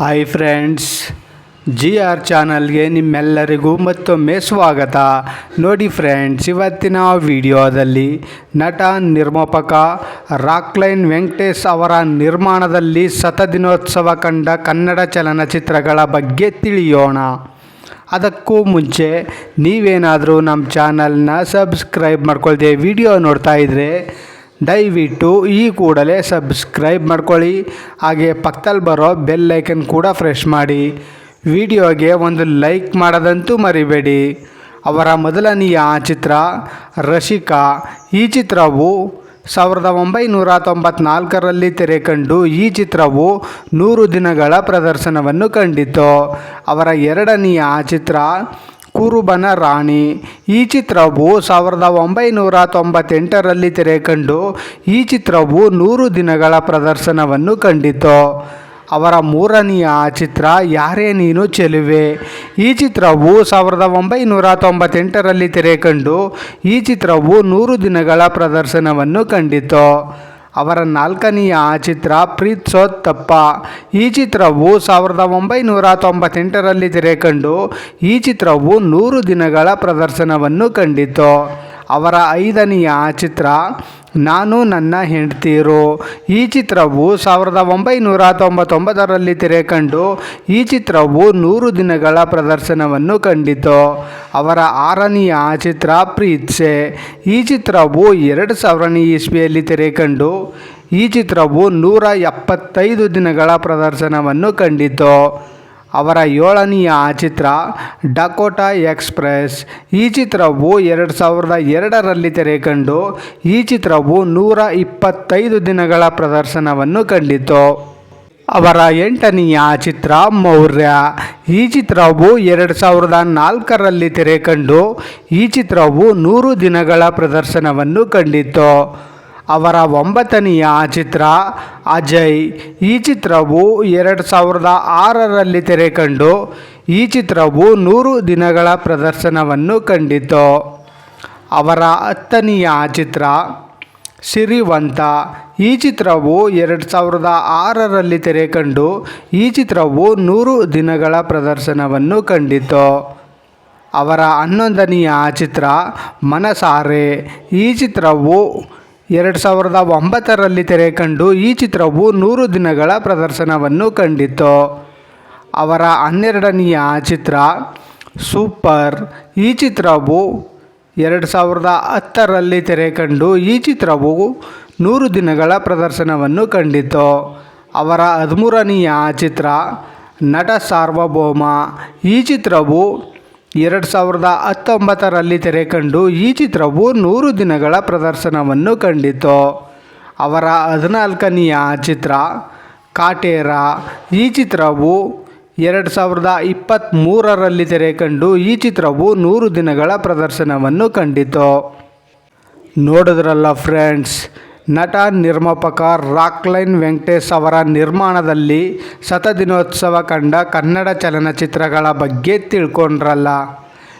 Hi friends G R ಚಾನಲ್ಗೆ ನಿಮ್ಮೆಲ್ಲರಿಗೂ ಮತ್ತೊಮ್ಮೆ ಸ್ವಾಗತ. ನೋಡಿ ಫ್ರೆಂಡ್ಸ್ ಇವತ್ತಿನ ವಿಡಿಯೋದಲ್ಲಿ ನಟ, ನಿರ್ಮಾಪಕ ರಾಕ್ಲೈನ್ ವೆಂಕಟೇಶ್ ಅವರ ನಿರ್ಮಾಣದಲ್ಲಿ ಶತದಿನೋತ್ಸವ ಕಂಡ ಕನ್ನಡ ಚಲನಚಿತ್ರಗಳ ಬಗ್ಗೆ ತಿಳಿಯೋಣ. ಅದಕ್ಕೂ ಮುಂಚೆ ನೀವೇನಾದರೂ ನಮ್ಮ ಚಾನಲ್ನ ಸಬ್ಸ್ಕ್ರೈಬ್ ಮಾಡ್ಕೊಳ್ದೆ ವಿಡಿಯೋ ನೋಡ್ತಾ ಇದ್ದರೆ ದಯವಿಟ್ಟು ಈ ಕೂಡಲೇ ಸಬ್ಸ್ಕ್ರೈಬ್ ಮಾಡ್ಕೊಳ್ಳಿ. ಹಾಗೆ ಪಕ್ಕದಲ್ಲಿ ಬರೋ ಬೆಲ್ ಐಕನ್ ಕೂಡ ಫ್ರೆಶ್ ಮಾಡಿ. ವಿಡಿಯೋಗೆ ಒಂದು ಲೈಕ್ ಮಾಡೋದಂತೂ ಮರಿಬೇಡಿ. ಅವರ ಮೊದಲನೆಯ ಚಿತ್ರ ರಶಿಕಾ. ಈ ಚಿತ್ರವು ಸಾವಿರದ ಒಂಬೈನೂರ ತೊಂಬತ್ನಾಲ್ಕರಲ್ಲಿ ತೆರೆ ಕಂಡು ಈ ಚಿತ್ರವು ನೂರು ದಿನಗಳ ಪ್ರದರ್ಶನವನ್ನು ಕಂಡಿತು ಅವರ ಎರಡನೆಯ ಚಿತ್ರ ಕುರುಬನ ರಾಣಿ. ಈ ಚಿತ್ರವು ಸಾವಿರದ ಒಂಬೈನೂರ ತೊಂಬತ್ತೆಂಟರಲ್ಲಿ ತೆರೆ ಕಂಡು ಈ ಚಿತ್ರವು ನೂರು ದಿನಗಳ ಪ್ರದರ್ಶನವನ್ನು ಕಂಡಿತು. ಅವರ ಮೂರನೆಯ ಚಿತ್ರ, ಯಾರೇ ನೀನು ಚೆಲುವೆ. ಈ ಚಿತ್ರವು ಸಾವಿರದ ಒಂಬೈನೂರ ತೊಂಬತ್ತೆಂಟರಲ್ಲಿ ತೆರೆ ಕಂಡು ಈ ಚಿತ್ರವು ನೂರು ದಿನಗಳ ಪ್ರದರ್ಶನವನ್ನು ಕಂಡಿತು. ಅವರ ನಾಲ್ಕನೆಯ ಚಿತ್ರ ಪ್ರೀತ್ಸೋತ್ ತಪ್ಪ ಈ ಚಿತ್ರವು ಸಾವಿರದ ಒಂಬೈನೂರ ತೊಂಬತ್ತೆಂಟರಲ್ಲಿ ತೆರೆ ಕಂಡು ಈ ಚಿತ್ರವು ನೂರು ದಿನಗಳ ಪ್ರದರ್ಶನವನ್ನು ಕಂಡಿತು ಅವರ ಐದನೆಯ ಚಿತ್ರ, ನಾನು ನನ್ನ ಹೆಂಡ್ತೀರು ಈ ಚಿತ್ರವು ಸಾವಿರದ ಒಂಬೈನೂರ ತೊಂಬತ್ತೊಂಬತ್ತರಲ್ಲಿ ತೆರೆ ಕಂಡು ಈ ಚಿತ್ರವು ನೂರು ದಿನಗಳ ಪ್ರದರ್ಶನವನ್ನು ಕಂಡಿತು. ಅವರ ಆರನೆಯ ಚಿತ್ರ ಪ್ರೀತ್ಸೆ ಈ ಚಿತ್ರವು ಎರಡು ಸಾವಿರನೇ ಇಸ್ವಿಯಲ್ಲಿ ತೆರೆ ಕಂಡು ಈ ಚಿತ್ರವು ನೂರ ಎಪ್ಪತ್ತೈದು ದಿನಗಳ ಪ್ರದರ್ಶನವನ್ನು ಕಂಡಿತು. ಅವರ ಏಳನೆಯ ಚಿತ್ರ ಡಕೋಟಾ ಎಕ್ಸ್ಪ್ರೆಸ್. ಈ ಚಿತ್ರವು ಎರಡು ಸಾವಿರದ ಎರಡರಲ್ಲಿ ತೆರೆಕಂಡು, ಈ ಚಿತ್ರವು ನೂರ ಇಪ್ಪತ್ತೈದು ದಿನಗಳ ಪ್ರದರ್ಶನವನ್ನು ಕಂಡಿತು ಅವರ ಎಂಟನೆಯ ಚಿತ್ರ ಮೌರ್ಯ. ಈ ಚಿತ್ರವು ಎರಡು ಸಾವಿರದ ನಾಲ್ಕರಲ್ಲಿ ತೆರೆಕಂಡು, ಈ ಚಿತ್ರವು ನೂರು ದಿನಗಳ ಪ್ರದರ್ಶನವನ್ನು ಕಂಡಿತು ಅವರ ಒಂಬತ್ತನೆಯ ಚಿತ್ರ ಅಜಯ್. ಈ ಚಿತ್ರವು ಎರಡು ಸಾವಿರದ ಆರರಲ್ಲಿ ತೆರೆ ಕಂಡು ಈ ಚಿತ್ರವು ನೂರು ದಿನಗಳ ಪ್ರದರ್ಶನವನ್ನು ಕಂಡಿತು ಅವರ ಹತ್ತನೆಯ ಚಿತ್ರ ಸಿರಿವಂತ. ಈ ಚಿತ್ರವು ಎರಡು ಸಾವಿರದ ಆರರಲ್ಲಿ ತೆರೆ ಕಂಡು ಈ ಚಿತ್ರವು ನೂರು ದಿನಗಳ ಪ್ರದರ್ಶನವನ್ನು ಕಂಡಿತು ಅವರ ಹನ್ನೊಂದನೆಯ ಚಿತ್ರ ಮನಸಾರೆ. ಈ ಚಿತ್ರವು ಎರಡು ಸಾವಿರದ ಒಂಬತ್ತರಲ್ಲಿ ತೆರೆ ಕಂಡು ಈ ಚಿತ್ರವು ನೂರು ದಿನಗಳ ಪ್ರದರ್ಶನವನ್ನು ಕಂಡಿತು ಅವರ ಹನ್ನೆರಡನೆಯ ಚಿತ್ರ ಸೂಪರ್. ಈ ಚಿತ್ರವು ಎರಡು ಸಾವಿರದ ಹತ್ತರಲ್ಲಿ ತೆರೆ ಕಂಡು ಈ ಚಿತ್ರವು ನೂರು ದಿನಗಳ ಪ್ರದರ್ಶನವನ್ನು ಕಂಡಿತು ಅವರ ಹದಿಮೂರನೆಯ ಚಿತ್ರ ನಟ ಸಾರ್ವಭೌಮ. ಈ ಚಿತ್ರವು ಎರಡು ಸಾವಿರದ ಹತ್ತೊಂಬತ್ತರಲ್ಲಿ ತೆರೆ ಕಂಡು ಈ ಚಿತ್ರವು ನೂರು ದಿನಗಳ ಪ್ರದರ್ಶನವನ್ನು ಕಂಡಿತು ಅವರ ಹದಿನಾಲ್ಕನೆಯ ಚಿತ್ರ, ಕಾಟೇರ ಈ ಚಿತ್ರವು ಎರಡು ಸಾವಿರದ ಇಪ್ಪತ್ತ್ಮೂರರಲ್ಲಿ ತೆರೆ ಕಂಡು ಈ ಚಿತ್ರವು ನೂರು ದಿನಗಳ ಪ್ರದರ್ಶನವನ್ನು ಕಂಡಿತು ನೋಡಿದ್ರಲ್ಲ ಫ್ರೆಂಡ್ಸ್ ನಟ ನಿರ್ಮಾಪಕ ರಾಕ್ಲೈನ್ ವೆಂಕಟೇಶ್ ಅವರ ನಿರ್ಮಾಣದಲ್ಲಿ ಶತದಿನೋತ್ಸವ ಕಂಡ ಕನ್ನಡ ಚಲನಚಿತ್ರಗಳ ಬಗ್ಗೆ ತಿಳ್ಕೊಂಡ್ರಲ್ಲ.